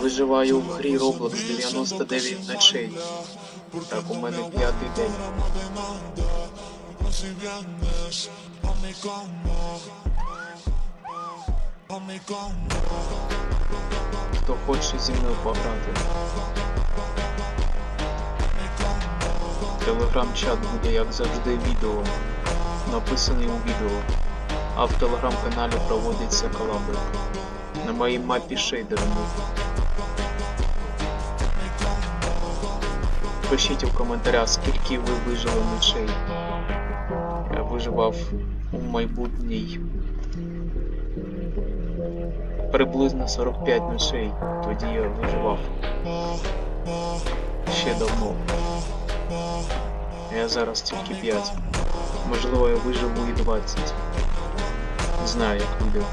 Виживаю в грі Roblox 99 ночей. Так, у мене п'ятий день. Хто хоче зі мною пограти? Телеграм-чат буде, як завжди, відео. Написаний у відео. А в телеграм-каналі проводиться колаби. На моїй мапі шейдерами. Пишіть у коментарях, скільки ви вижили ночей. Я виживав у майбутній приблизно 45 ночей. Тоді я виживав ще давно. Я зараз тільки 5. Можливо, я виживу і 20. Не знаю, як вийде.